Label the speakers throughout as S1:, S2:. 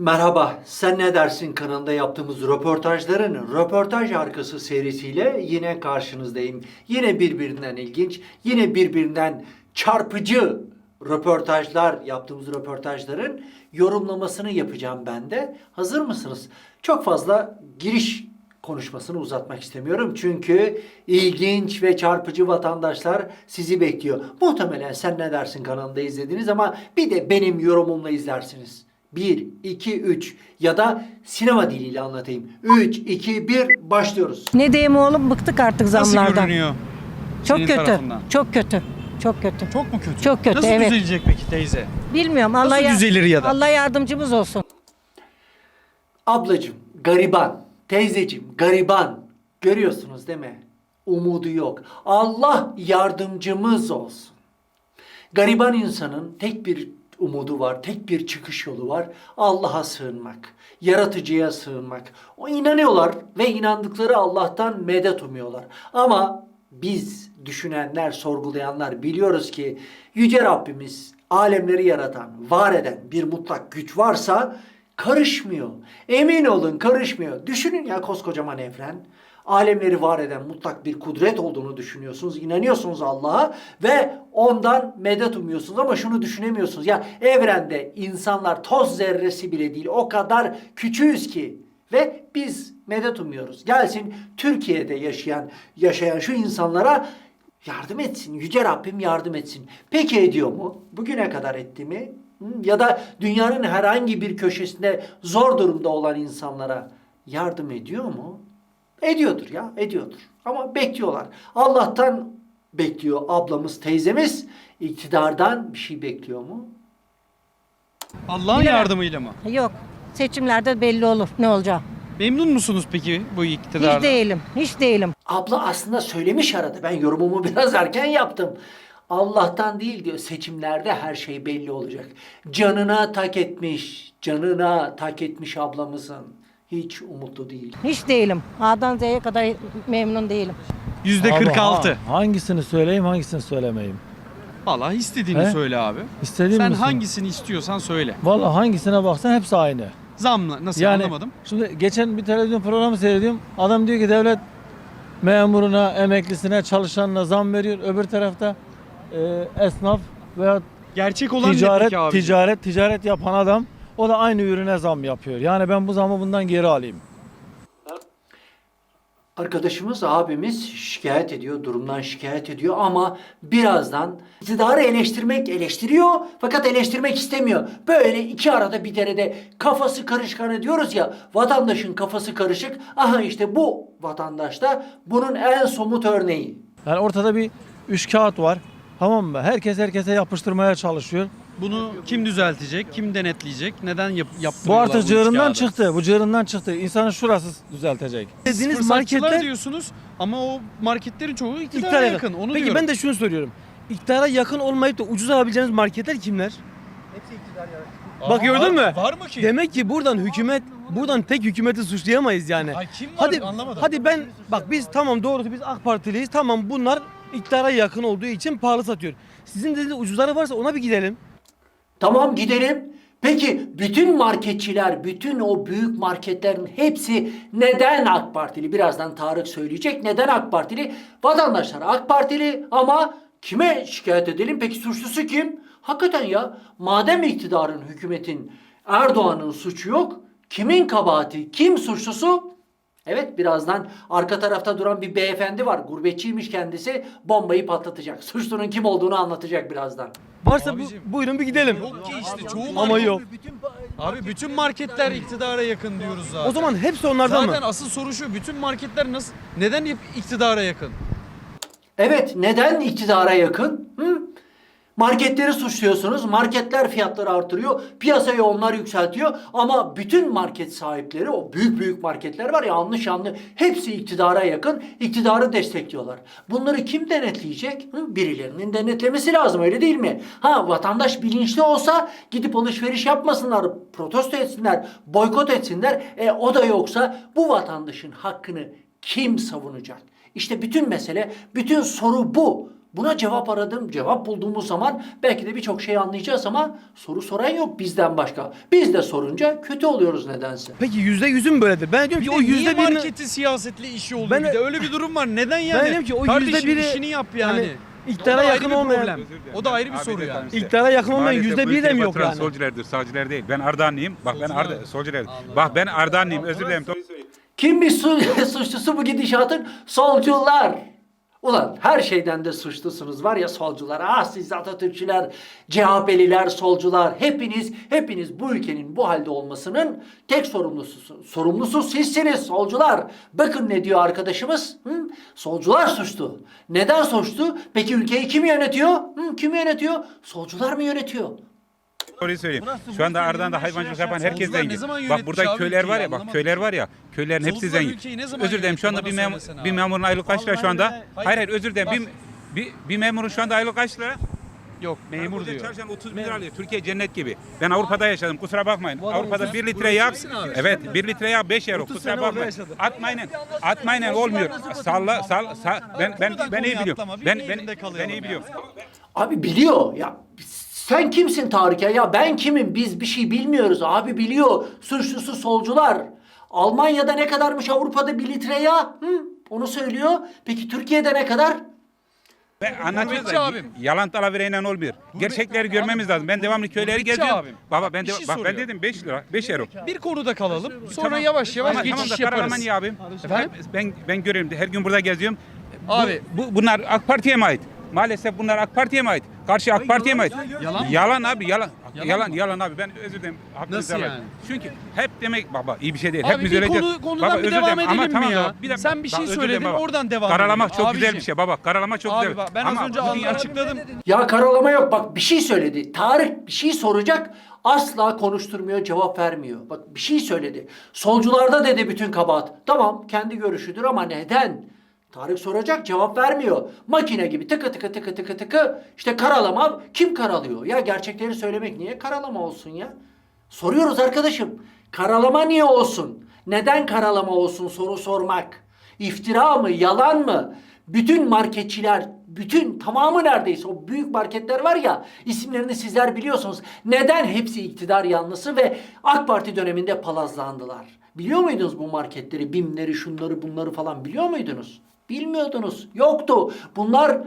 S1: Merhaba, Sen Ne Dersin kanalında yaptığımız röportajların röportaj arkası serisiyle yine karşınızdayım. Yine birbirinden ilginç, yine birbirinden çarpıcı röportajlar yaptığımız röportajların yorumlamasını yapacağım ben de. Hazır mısınız? Çok fazla giriş konuşmasını uzatmak istemiyorum. Çünkü ilginç ve çarpıcı vatandaşlar sizi bekliyor. Muhtemelen Sen Ne Dersin kanalında izlediniz ama bir de benim yorumumla izlersiniz. 1, 2, 3 ya da sinema diliyle anlatayım. 3, 2, 1 başlıyoruz.
S2: Ne diyeyim oğlum bıktık artık
S3: Nasıl
S2: zamlardan.
S3: görünüyor?
S2: Çok
S3: senin
S2: kötü.
S3: tarafından?
S2: Çok kötü. Çok kötü.
S3: Çok mu kötü?
S2: Çok kötü,
S3: Nasıl
S2: evet.
S3: düzelecek peki teyze?
S2: Bilmiyorum Allah
S3: Nasıl
S2: ya-
S3: düzelir ya da?
S2: Allah yardımcımız olsun.
S1: Ablacım gariban, teyzecim gariban. Görüyorsunuz değil mi? Umudu yok. Allah yardımcımız olsun. Gariban insanın tek bir umudu var, tek bir çıkış yolu var. Allah'a sığınmak, yaratıcıya sığınmak. O inanıyorlar ve inandıkları Allah'tan medet umuyorlar. Ama biz düşünenler, sorgulayanlar biliyoruz ki Yüce Rabbimiz alemleri yaratan, var eden bir mutlak güç varsa karışmıyor. Emin olun karışmıyor. Düşünün ya koskocaman evren alemleri var eden mutlak bir kudret olduğunu düşünüyorsunuz. inanıyorsunuz Allah'a ve ondan medet umuyorsunuz ama şunu düşünemiyorsunuz. Ya evrende insanlar toz zerresi bile değil. O kadar küçüğüz ki ve biz medet umuyoruz. Gelsin Türkiye'de yaşayan yaşayan şu insanlara yardım etsin. Yüce Rabbim yardım etsin. Peki ediyor mu? Bugüne kadar etti mi? Ya da dünyanın herhangi bir köşesinde zor durumda olan insanlara yardım ediyor mu? Ediyordur ya, ediyordur. Ama bekliyorlar. Allah'tan bekliyor ablamız, teyzemiz. iktidardan bir şey bekliyor mu?
S3: Allah'ın
S2: Bilemem.
S3: yardımıyla mı?
S2: Yok. Seçimlerde belli olur ne olacak.
S3: Memnun musunuz peki bu iktidardan?
S2: Hiç değilim. Hiç değilim.
S1: Abla aslında söylemiş arada. Ben yorumumu biraz erken yaptım. Allah'tan değil diyor. Seçimlerde her şey belli olacak. Canına tak etmiş, canına tak etmiş ablamızın. Hiç umutlu değil.
S2: Hiç değilim. A'dan Z'ye kadar memnun değilim.
S3: Yüzde
S4: Abi
S3: 46.
S4: ha- hangisini söyleyeyim hangisini söylemeyeyim?
S3: Vallahi istediğini
S4: He?
S3: söyle abi.
S4: İstediğim
S3: Sen
S4: misin?
S3: hangisini istiyorsan söyle.
S4: Vallahi hangisine baksan hepsi aynı.
S3: Zamla nasıl
S4: Yani
S3: anlamadım.
S4: şimdi geçen bir televizyon programı seyrediyorum. Adam diyor ki devlet memuruna, emeklisine, çalışanına zam veriyor. Öbür tarafta e, esnaf veya
S3: Gerçek olan ne
S4: ticaret
S3: peki abi?
S4: ticaret ticaret yapan adam o da aynı ürüne zam yapıyor. Yani ben bu zamı bundan geri alayım.
S1: Arkadaşımız, abimiz şikayet ediyor, durumdan şikayet ediyor ama birazdan iktidarı eleştirmek eleştiriyor fakat eleştirmek istemiyor. Böyle iki arada bir derede kafası karışık hani diyoruz ya vatandaşın kafası karışık. Aha işte bu vatandaş da bunun en somut örneği.
S4: Yani ortada bir üç kağıt var. Tamam mı? Herkes herkese yapıştırmaya çalışıyor.
S3: Bunu kim düzeltecek? Kim denetleyecek? Neden yap
S4: Bu
S3: yaptırıyorlar
S4: artık
S3: iş
S4: cığırından çıktı. Bu cığırından çıktı. İnsanın şurası düzeltecek.
S3: Siz
S5: Dediğiniz
S3: fırsatçılar
S5: marketler
S3: diyorsunuz ama o marketlerin çoğu iktidara
S5: iktidara
S3: yakın. Onu
S5: Peki
S3: diyorum.
S5: ben de şunu soruyorum. İktidara yakın olmayıp da ucuz alabileceğiniz marketler kimler?
S3: Aa,
S5: Bak gördün
S3: var-
S5: mü?
S3: Var mı ki?
S5: Demek ki buradan hükümet, buradan tek hükümeti suçlayamayız yani.
S3: Ay kim var?
S5: Hadi,
S3: Anlamadım.
S5: hadi ben, bak biz tamam doğrusu biz AK Partiliyiz. Tamam bunlar iktidara yakın olduğu için pahalı satıyor. Sizin dediğiniz ucuzları varsa ona bir gidelim.
S1: Tamam gidelim. Peki bütün marketçiler, bütün o büyük marketlerin hepsi neden AK Partili? Birazdan Tarık söyleyecek. Neden AK Partili? Vatandaşlar AK Partili ama kime şikayet edelim? Peki suçlusu kim? Hakikaten ya madem iktidarın, hükümetin, Erdoğan'ın suçu yok, kimin kabahati, kim suçlusu? Evet birazdan arka tarafta duran bir beyefendi var. Gurbetçiymiş kendisi. Bombayı patlatacak. Suçlunun kim olduğunu anlatacak birazdan.
S5: Varsa bu,
S3: Abicim.
S5: buyurun bir gidelim.
S3: Yok ki işte çoğu
S5: Ama
S3: market-
S5: yok.
S3: Abi bütün marketler iktidara yakın diyoruz zaten.
S5: O zaman hepsi onlardan
S3: Zaten
S5: mı?
S3: asıl soru şu. Bütün marketler nasıl neden hep iktidara yakın?
S1: Evet, neden iktidara yakın? Marketleri suçluyorsunuz. Marketler fiyatları artırıyor. Piyasayı onlar yükseltiyor. Ama bütün market sahipleri, o büyük büyük marketler var ya yanlış yanlı hepsi iktidara yakın. iktidarı destekliyorlar. Bunları kim denetleyecek? Birilerinin denetlemesi lazım öyle değil mi? Ha vatandaş bilinçli olsa gidip alışveriş yapmasınlar, protesto etsinler, boykot etsinler. E o da yoksa bu vatandaşın hakkını kim savunacak? İşte bütün mesele, bütün soru bu. Buna cevap aradım. Cevap bulduğumuz zaman belki de birçok şey anlayacağız ama soru soran yok bizden başka. Biz de sorunca kötü oluyoruz nedense.
S5: Peki yüzde yüzü mü böyledir? Ben diyorum
S3: Bir
S5: ki
S3: de
S5: o
S3: niye
S5: yüzde birini...
S3: marketi siyasetli işi oldu
S5: Ben-
S3: bir de öyle bir durum var. Neden yani?
S5: diyorum ki o yüzde biri-
S3: işini yap yani.
S5: hani iktidara yakın olmayan-
S3: problem. O da ayrı bir soru yani.
S5: İktidara yakın olmayan yüzde bir de mi yok yani?
S6: Solculardır, sağcılar değil. Ben Ardahanlıyım. Bak ben Arda, solcular. Bak ben Ardahanlıyım. Özür dilerim.
S1: Kim bir su- suçlusu bu gidişatın? Solcular. Ulan her şeyden de suçlusunuz var ya solcular. Ah siz Atatürkçüler, CHP'liler, solcular. Hepiniz, hepiniz bu ülkenin bu halde olmasının tek sorumlususunuz. Sorumlusu sizsiniz solcular. Bakın ne diyor arkadaşımız? Hı? Solcular suçlu. Neden suçlu? Peki ülkeyi kim yönetiyor? Hı? Kim yönetiyor? Solcular mı yönetiyor?
S6: Doğruyu söyleyeyim. Şu anda Ardahan'da hayvancılık yapan herkes zengin. Bak burada köyler var ya bak köyler var ya köylerin hepsi zengin. Özür dilerim şu anda bir,
S3: Bana
S6: mem
S3: söylesene
S6: bir memurun aylık kaç lira şu anda? Hayır hayır özür dilerim. Bir, bir, bir memurun şu anda aylık kaç lira?
S3: Yok memur diyor.
S6: Çalışan 30 bin lira alıyor. Türkiye cennet gibi. Ben Avrupa'da yaşadım. Kusura bakmayın. Avrupa'da
S5: sen
S6: 1 litre yağ. Evet 1 litre yağ 5 euro.
S5: 30
S6: Kusura bakmayın. Atmayın. Atmayın olmuyor. Salla sal sal. Ben ben ben iyi biliyorum. Ben ben ben iyi biliyorum.
S1: Abi biliyor ya. Sen kimsin Tarık ya? Ya ben kimim? Biz bir şey bilmiyoruz. Abi biliyor. Suçlusu solcular. Almanya'da ne kadarmış Avrupa'da bir litre yağ? Hı? Onu söylüyor. Peki Türkiye'de ne kadar?
S6: Ben anlatıyoruz da
S3: abim.
S6: yalan talavereyle olmuyor. Gerçekleri görmemiz lazım. Ben devamlı köyleri
S3: Gurbetçi
S6: geziyorum.
S3: abim.
S6: Baba ben
S3: Bir
S6: de,
S3: şey
S6: bak ben
S3: soruyor.
S6: dedim 5 lira, 5 euro.
S3: Bir konuda kalalım. Sonra
S6: Tamam.
S3: yavaş yavaş
S6: Ama tamam
S3: geçiş
S6: da Karalaman
S3: yaparız.
S6: iyi abim.
S3: Efendim?
S6: Ben ben görüyorum. Her gün burada geziyorum. Bu-
S3: Abi.
S6: bu, bunlar AK Parti'ye mi ait? Maalesef bunlar AK Parti'ye mi ait? Karşı AK Parti'ye mi ait?
S3: Yalan?
S6: Yalan abi yalan.
S3: Yalan
S6: Yalan yalan, abi ben özür dilerim. Hakkınızı
S3: Nasıl
S6: helal.
S3: yani?
S6: Çünkü hep demek baba iyi bir şey değil.
S3: Abi
S6: Hepimiz
S3: bir konu- konudan
S6: Baba,
S3: bir
S6: özür
S3: devam
S6: dilerim.
S3: edelim
S6: Ama
S3: mi
S6: tamam
S3: ya?
S6: baba, bir dakika.
S3: Sen bir şey
S6: özür
S3: söyledin,
S6: baba.
S3: oradan devam
S6: Karalamak
S3: edelim.
S6: çok güzel
S3: Abiciğim.
S6: bir şey baba. Karalamak çok
S3: Abi
S6: güzel.
S3: bak ben
S6: Ama
S3: az önce
S6: bu dünya-
S3: açıkladım.
S1: Ya karalama yok. Bak bir şey söyledi. Tarık bir şey soracak. Asla konuşturmuyor, cevap vermiyor. Bak bir şey söyledi. Solcularda dedi bütün kabahat. Tamam kendi görüşüdür ama neden? Tarık soracak cevap vermiyor. Makine gibi tıkı tıkı tıkı tıkı tıkı. İşte karalama kim karalıyor? Ya gerçekleri söylemek niye karalama olsun ya? Soruyoruz arkadaşım. Karalama niye olsun? Neden karalama olsun soru sormak? İftira mı? Yalan mı? Bütün marketçiler, bütün tamamı neredeyse o büyük marketler var ya isimlerini sizler biliyorsunuz. Neden hepsi iktidar yanlısı ve AK Parti döneminde palazlandılar? Biliyor muydunuz bu marketleri, BİM'leri, şunları bunları falan biliyor muydunuz? Bilmiyordunuz. Yoktu. Bunlar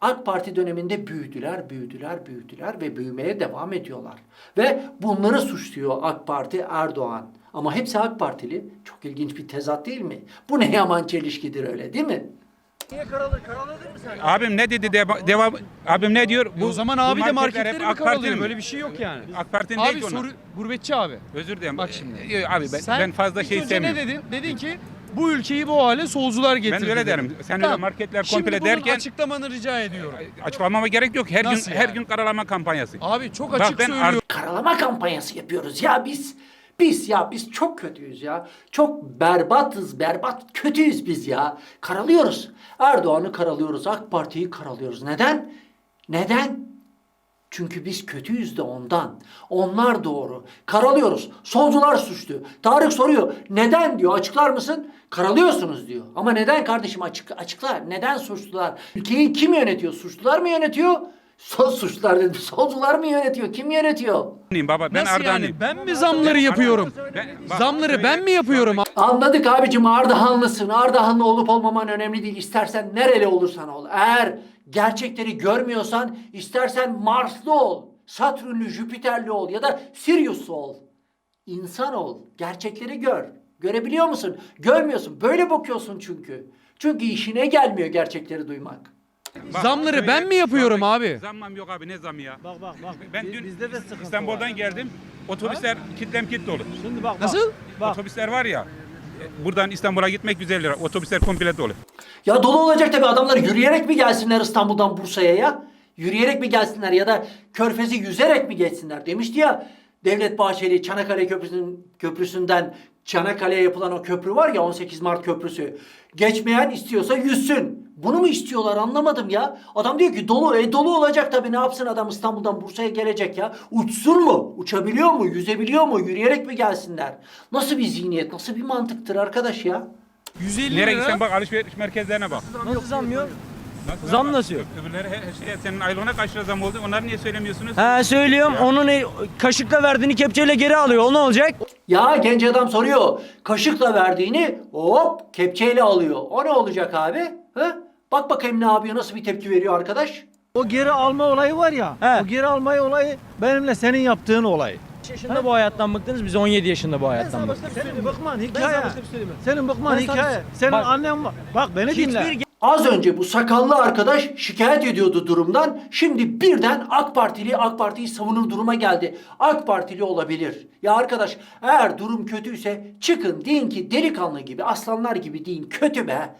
S1: AK Parti döneminde büyüdüler, büyüdüler, büyüdüler ve büyümeye devam ediyorlar. Ve bunları suçluyor AK Parti Erdoğan. Ama hepsi AK Partili. Çok ilginç bir tezat değil mi? Bu ne yaman çelişkidir öyle değil mi?
S6: Abim ne dedi deva- devam abim ne diyor?
S3: E o zaman abi de
S6: marketler
S3: marketleri
S6: hep
S3: mi
S6: AK
S3: karalıyor?
S6: Parti'nin
S3: Böyle bir şey yok yani.
S6: AK Parti'nin
S3: Abi
S6: değil ki
S3: soru gurbetçi abi.
S6: Özür dilerim.
S3: Bak şimdi.
S6: Ee, Abi ben,
S3: Sen
S6: ben fazla şey istemiyorum.
S3: ne dedin? Dedin ki bu ülkeyi bu hale solcular getirdi.
S6: öyle
S3: dedin.
S6: derim. Sen öyle marketler
S3: Şimdi
S6: komple
S3: bunun
S6: derken-
S3: açıklamanı rica ediyorum.
S6: Açıklamama gerek yok. Her
S3: Nasıl
S6: gün her
S3: yani?
S6: gün karalama kampanyası.
S3: Abi çok
S6: Bak
S3: açık
S6: ben
S3: söylüyorum.
S1: Karalama kampanyası yapıyoruz ya biz. Biz ya biz çok kötüyüz ya. Çok berbatız, berbat kötüyüz biz ya. Karalıyoruz. Erdoğan'ı karalıyoruz, AK Parti'yi karalıyoruz. Neden? Neden? Çünkü biz kötüyüz de ondan. Onlar doğru. Karalıyoruz. Solcular suçlu. Tarık soruyor. Neden diyor. Açıklar mısın? Karalıyorsunuz diyor. Ama neden kardeşim açık, açıkla. Neden suçlular? Ülkeyi kim yönetiyor? Suçlular mı yönetiyor? Sol suçlular dedim. Solcular mı yönetiyor? Kim yönetiyor?
S6: Baba ben
S3: Nasıl
S6: Ardahanlıyım.
S3: yani? Ben mi zamları yapıyorum?
S6: Ben- bak,
S3: Zamları ben mi yapıyorum?
S1: Anladık abicim Ardahanlısın. Ardahanlı olup olmaman önemli değil. İstersen nereli olursan ol. Eğer gerçekleri görmüyorsan istersen Marslı ol. Satürnlü, Jüpiterli ol ya da Siriuslu ol. İnsan ol. Gerçekleri gör. Görebiliyor musun? Görmüyorsun. Böyle bakıyorsun çünkü. Çünkü işine gelmiyor gerçekleri duymak.
S6: Bak,
S3: Zamları ben mi yapıyorum abi?
S6: Zammam yok abi ne zamı ya?
S4: Bak bak bak.
S6: Ben
S4: Bi-
S6: dün
S4: bizde de sıkıntı
S6: İstanbul'dan
S4: var.
S6: geldim. Otobüsler kitlem kit dolu.
S4: Şimdi bak bak.
S3: Nasıl?
S4: Bak.
S6: Otobüsler var ya. e, Buradan İstanbul'a gitmek 150 lira. Otobüsler komple dolu.
S1: Ya dolu olacak tabii adamlar yürüyerek mi gelsinler İstanbul'dan Bursa'ya ya? Yürüyerek mi gelsinler ya da Körfez'i yüzerek mi geçsinler? Demişti ya Devlet Bahçeli Çanakkale Köprüsü'nün köprüsünden Çanakkale'ye yapılan o köprü var ya 18 Mart köprüsü. Geçmeyen istiyorsa yüzsün. Bunu mu istiyorlar anlamadım ya. Adam diyor ki dolu e dolu olacak tabii ne yapsın adam İstanbul'dan Bursa'ya gelecek ya. Uçsun mu? Uçabiliyor mu? Yüzebiliyor mu? Yürüyerek mi gelsinler? Nasıl bir zihniyet? Nasıl bir mantıktır arkadaş ya?
S3: 150
S6: Nereye
S3: lira.
S6: gitsen bak alışveriş merkezlerine bak.
S5: Nasıl zam yok? Zam nasıl yok?
S6: Öbürleri her şeye senin aylığına kaç lira zam oldu? Onları niye söylemiyorsunuz?
S5: He söylüyorum. Onun e, kaşıkla verdiğini kepçeyle geri alıyor. O ne olacak?
S1: Ya genç adam soruyor. Kaşıkla verdiğini hop kepçeyle alıyor. O ne olacak abi? Ha? Bak bakayım ne yapıyor, nasıl bir tepki veriyor arkadaş?
S4: O geri alma olayı var ya.
S5: He.
S4: O geri almayı olayı benimle senin yaptığın olay.
S5: yaşında bu hayattan bıktınız. Biz 17 yaşında bu hayattan bıktık.
S4: Senin bıkman hikaye. Senin bıkman hikaye. Senin
S5: Bak-
S4: annen var. Bak beni dinle.
S5: Hiçbir
S1: Az önce bu sakallı arkadaş şikayet ediyordu durumdan. Şimdi birden AK Partili AK Parti'yi savunur duruma geldi. AK Partili olabilir. Ya arkadaş eğer durum kötüyse çıkın deyin ki delikanlı gibi aslanlar gibi deyin kötü be.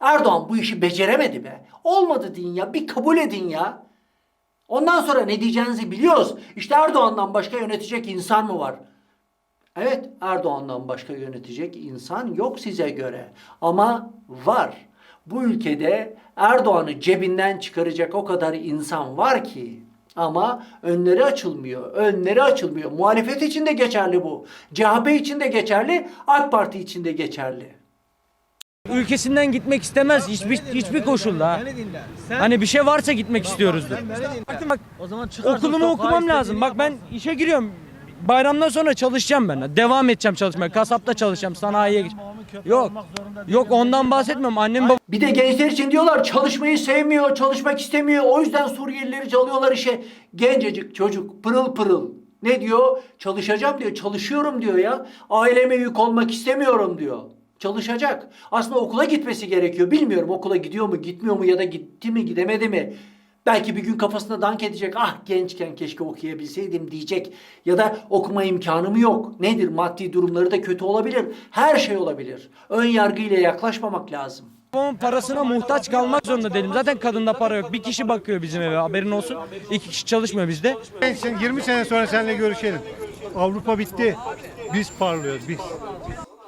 S1: Erdoğan bu işi beceremedi be. Olmadı deyin ya bir kabul edin ya. Ondan sonra ne diyeceğinizi biliyoruz. İşte Erdoğan'dan başka yönetecek insan mı var? Evet Erdoğan'dan başka yönetecek insan yok size göre. Ama var. Bu ülkede Erdoğan'ı cebinden çıkaracak o kadar insan var ki. Ama önleri açılmıyor. Önleri açılmıyor. Muhalefet için de geçerli bu. CHP için de geçerli. AK Parti için de geçerli.
S5: ülkesinden gitmek istemez hiçbir hiçbir koşulda.
S4: Beni dinle. Sen
S5: Hani bir şey varsa gitmek istiyoruzdur. bak
S4: O zaman çıkarsın
S5: okulumu okumam lazım. Bak ben
S4: yaparsın.
S5: işe giriyorum. Bayramdan sonra çalışacağım ben. Devam edeceğim çalışmaya. Kasapta çalışacağım. Sanayiye Yok. Yok ondan bahsetmiyorum. Annem babam
S1: Bir de gençler için diyorlar çalışmayı sevmiyor, çalışmak istemiyor. O yüzden Suriyelileri çalıyorlar işe. Gencecik çocuk pırıl pırıl. Ne diyor? Çalışacağım diyor. Çalışıyorum diyor ya. Aileme yük olmak istemiyorum diyor. Çalışacak. Aslında okula gitmesi gerekiyor. Bilmiyorum okula gidiyor mu, gitmiyor mu ya da gitti mi, gidemedi mi? Belki bir gün kafasına dank edecek. Ah gençken keşke okuyabilseydim diyecek. Ya da okuma imkanım yok. Nedir? Maddi durumları da kötü olabilir. Her şey olabilir. Ön yargıyla yaklaşmamak lazım.
S5: babamın parasına muhtaç kalmak zorunda değilim. Zaten kadında para yok. Bir kişi bakıyor bizim eve. Haberin olsun. İki kişi çalışmıyor bizde.
S7: Sen 20 sene sonra seninle görüşelim. Avrupa bitti. Biz parlıyoruz biz.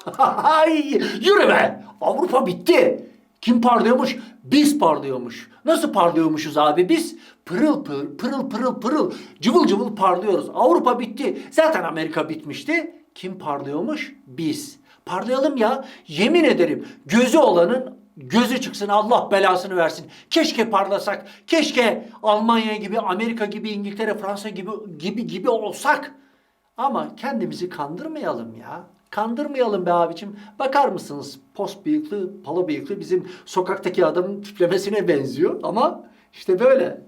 S1: Ay yürü be. Avrupa bitti. Kim parlıyormuş? Biz parlıyormuş. Nasıl parlıyormuşuz abi biz? Pırıl pırıl pırıl pırıl pırıl cıvıl cıvıl parlıyoruz. Avrupa bitti. Zaten Amerika bitmişti. Kim parlıyormuş? Biz. Parlayalım ya. Yemin ederim gözü olanın gözü çıksın Allah belasını versin. Keşke parlasak. Keşke Almanya gibi, Amerika gibi, İngiltere, Fransa gibi gibi gibi olsak. Ama kendimizi kandırmayalım ya. Kandırmayalım be abicim. Bakar mısınız? Post bıyıklı, pala bıyıklı bizim sokaktaki adamın tiplemesine benziyor ama işte böyle.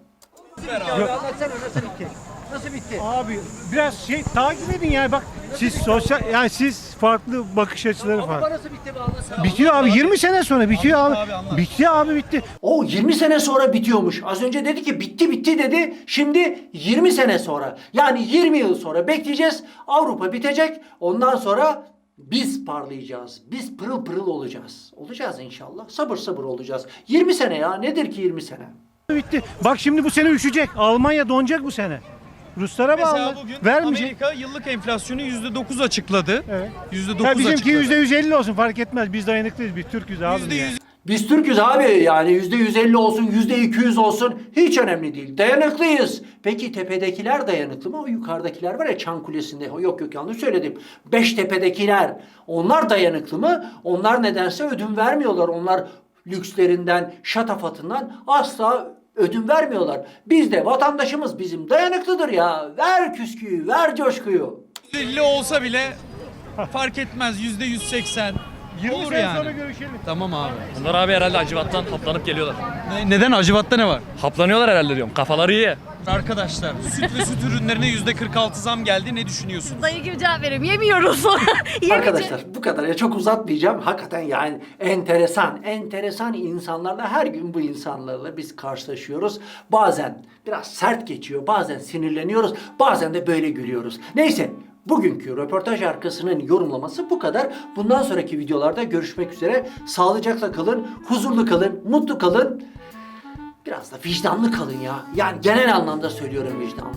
S1: Nasıl bitti?
S7: Abi biraz şey takip edin yani bak siz sosyal yani siz farklı bakış açıları var.
S1: Nasıl bitti be anlasana.
S7: Bitiyor abi 20 sene sonra bitiyor abi. Bitti abi bitti.
S1: O 20 sene sonra bitiyormuş. Az önce dedi ki bitti bitti dedi. Şimdi 20 sene sonra. Yani 20 yıl sonra bekleyeceğiz. Avrupa bitecek. Ondan sonra biz parlayacağız. Biz pırıl pırıl olacağız. Olacağız inşallah. Sabır sabır olacağız. 20 sene ya. Nedir ki 20 sene?
S7: Bitti. Bak şimdi bu sene üşüyecek. Almanya donacak bu sene. Ruslara
S3: Mesela
S7: bağlı.
S3: bugün
S7: Vermeyecek.
S3: Amerika yıllık enflasyonu %9 açıkladı.
S7: Evet.
S3: %9
S7: Ya bizimki
S3: açıkladı.
S7: yüzde 150 olsun fark etmez. Biz dayanıklıyız. Biz Türk'üz abi.
S3: %100
S7: yani.
S1: Biz Türk'üz abi yani yüzde 150 olsun yüzde 200 olsun hiç önemli değil. Dayanıklıyız. Peki tepedekiler dayanıklı mı? O yukarıdakiler var ya Çan Kulesi'nde. Yok yok yanlış söyledim. Beştepe'dekiler. Onlar dayanıklı mı? Onlar nedense ödün vermiyorlar. Onlar lükslerinden, şatafatından asla ödün vermiyorlar. Biz de vatandaşımız bizim dayanıklıdır ya. Ver küsküyü, ver coşkuyu.
S3: %50 olsa bile fark etmez %180
S7: 20
S3: olur
S7: sene
S3: yani.
S7: sonra görüşelim.
S3: Tamam abi.
S8: Bunlar abi herhalde acıvattan haplanıp geliyorlar.
S3: Ne- neden acıvatta ne var?
S8: Haplanıyorlar herhalde diyorum. Kafaları iyi.
S3: Arkadaşlar süt ve süt ürünlerine %46 zam geldi. Ne düşünüyorsunuz?
S9: Dayı gibi cevap veriyorum. Yemiyoruz. Yemeyeceğiz.
S1: Arkadaşlar bu kadar ya çok uzatmayacağım. Hakikaten yani enteresan, enteresan insanlarla her gün bu insanlarla biz karşılaşıyoruz. Bazen biraz sert geçiyor, bazen sinirleniyoruz, bazen de böyle gülüyoruz. Neyse bugünkü röportaj arkasının yorumlaması bu kadar. Bundan sonraki videolarda görüşmek üzere. Sağlıcakla kalın, huzurlu kalın, mutlu kalın. Biraz da vicdanlı kalın ya. Yani genel anlamda söylüyorum vicdanlı.